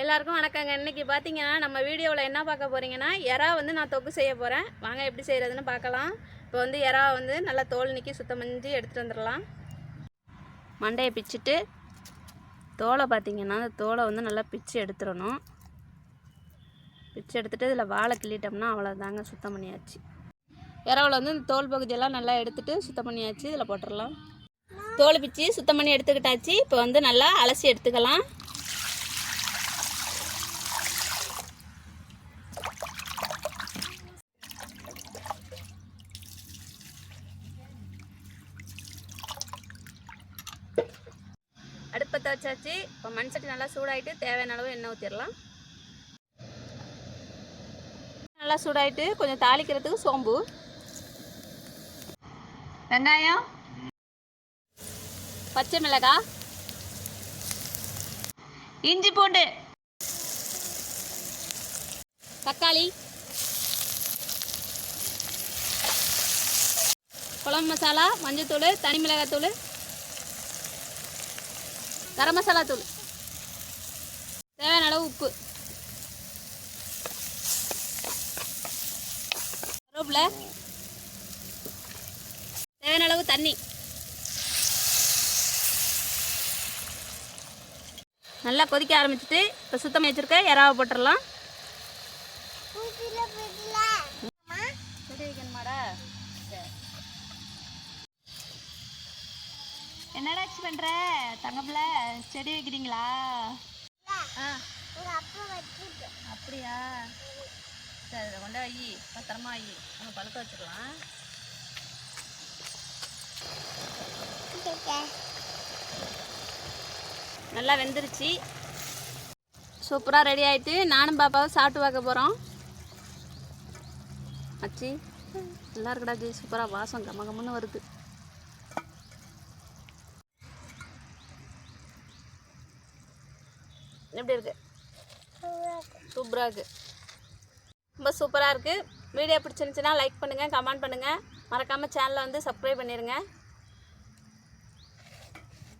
எல்லாருக்கும் வணக்கங்க. இன்னைக்கு பார்த்தீங்கன்னா நம்ம வீடியோவில் என்ன பார்க்க போகிறீங்கன்னா எறா வந்து நான் தொக்கு செய்ய போகிறேன் வாங்க எப்படி செய்கிறதுன்னு பார்க்கலாம். இப்போ வந்து எறா வந்து நல்லா தோல் நிற்கி சுத்தம் பண்ணி எடுத்துகிட்டு வந்துடலாம். மண்டையை பிச்சுட்டு தோலை பார்த்தீங்கன்னா அந்த தோலை வந்து நல்லா பிச்சு எடுத்துடணும். பிச்சு எடுத்துட்டு இதில் வாழை கிள்ளிட்டோம்னா அவ்வளோதாங்க சுத்தம் பண்ணியாச்சு. இறாவில் வந்து இந்த தோல் பகுதியெல்லாம் நல்லா எடுத்துகிட்டு சுத்தம் பண்ணியாச்சு. இதில் போட்டுடலாம். தோல் பிச்சு சுத்தம் பண்ணி எடுத்துக்கிட்டாச்சு. இப்போ வந்து நல்லா அலசி எடுத்துக்கலாம். அடுப்பை வச்சாச்சு. இப்போ மண் சட்டி நல்லா சூடாயிட்டு தேவையான அளவு எண்ணெய் ஊற்றிடலாம் நல்லா சூடாயிட்டு கொஞ்சம் தாளிக்கிறதுக்கு சோம்பு. வெங்காயம். பச்சை மிளகாய் இஞ்சி பூண்டு. தக்காளி. குழம்பு மசாலா மஞ்சத்தூள் தனி மிளகாத்தூள். கரம் மசாலா தூள். தேவையான அளவு உப்பு. கருவேப்பில. தேவையான அளவு தண்ணி. நல்லா கொதிக்க ஆரம்பிச்சிட்டு இப்போ சுத்தம் வச்சுருக்க வச்சிருக்க இறாவை போட்டுடலாம். என்னடா பண்ணுற தங்கப்பிள்ள செடி வைக்கிறீங்களா? அப்படியா? சரி இதை கொண்டு வை. பத்திரமா வை. நம்ம பழுக்க வச்சிடலாம் நல்லா வெந்துருச்சு. சூப்பராக ரெடி ஆயிட்டு நானும் பாப்பாவும் சாப்பிட்டு பார்க்க போகிறோம் அச்சி நல்லா இருக்குடா ஜி சூப்பராக வாசம் கம கமன்னு வருது. எப்படி இருக்கு? சூப்பராக இருக்கு. ரொம்ப சூப்பராக இருக்குது வீடியோ பிடிச்சிருந்துச்சுன்னா லைக் பண்ணுங்கள் கமெண்ட் பண்ணுங்கள் மறக்காமல் சேனலை வந்து சப்ஸ்கிரைப் பண்ணிடுங்க